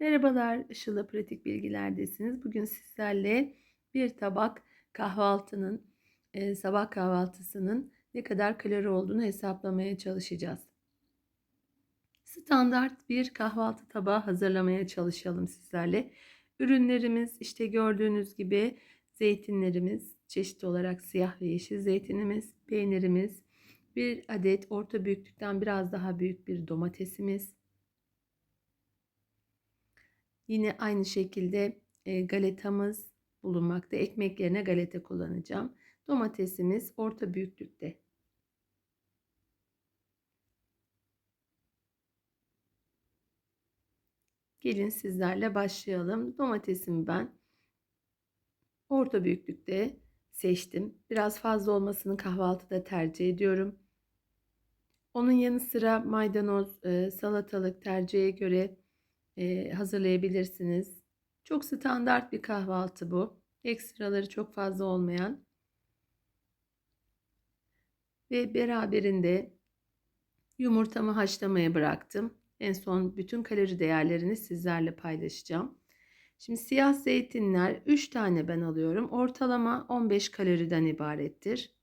Merhabalar, Işıl'la Pratik Bilgiler'desiniz. Bugün sizlerle bir tabak kahvaltının, e, sabah kahvaltısının ne kadar kalori olduğunu hesaplamaya çalışacağız. Standart bir kahvaltı tabağı hazırlamaya çalışalım sizlerle. Ürünlerimiz işte gördüğünüz gibi zeytinlerimiz, çeşit olarak siyah ve yeşil zeytinimiz, peynirimiz, bir adet orta büyüklükten biraz daha büyük bir domatesimiz, Yine aynı şekilde e, galetamız bulunmakta. Ekmek yerine galeta kullanacağım. Domatesimiz orta büyüklükte. Gelin sizlerle başlayalım. Domatesimi ben orta büyüklükte seçtim. Biraz fazla olmasını kahvaltıda tercih ediyorum. Onun yanı sıra maydanoz, e, salatalık tercihe göre e, hazırlayabilirsiniz. Çok standart bir kahvaltı bu. Ekstraları çok fazla olmayan. Ve beraberinde yumurtamı haşlamaya bıraktım. En son bütün kalori değerlerini sizlerle paylaşacağım. Şimdi siyah zeytinler 3 tane ben alıyorum. Ortalama 15 kaloriden ibarettir.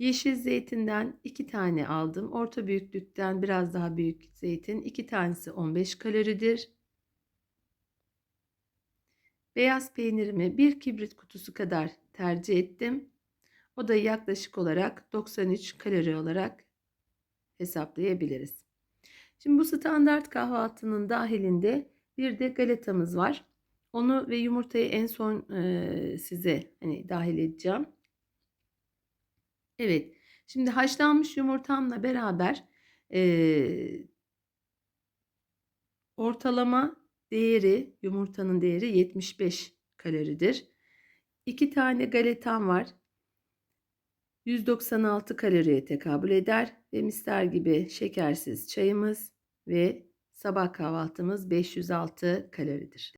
Yeşil zeytinden 2 tane aldım. Orta büyüklükten biraz daha büyük zeytin. 2 tanesi 15 kaloridir. Beyaz peynirimi bir kibrit kutusu kadar tercih ettim. O da yaklaşık olarak 93 kalori olarak hesaplayabiliriz. Şimdi bu standart kahvaltının dahilinde bir de galetamız var. Onu ve yumurtayı en son size hani dahil edeceğim. Evet. Şimdi haşlanmış yumurtamla beraber e, ortalama değeri yumurtanın değeri 75 kaloridir. 2 tane galetam var. 196 kaloriye tekabül eder ve mister gibi şekersiz çayımız ve sabah kahvaltımız 506 kaloridir.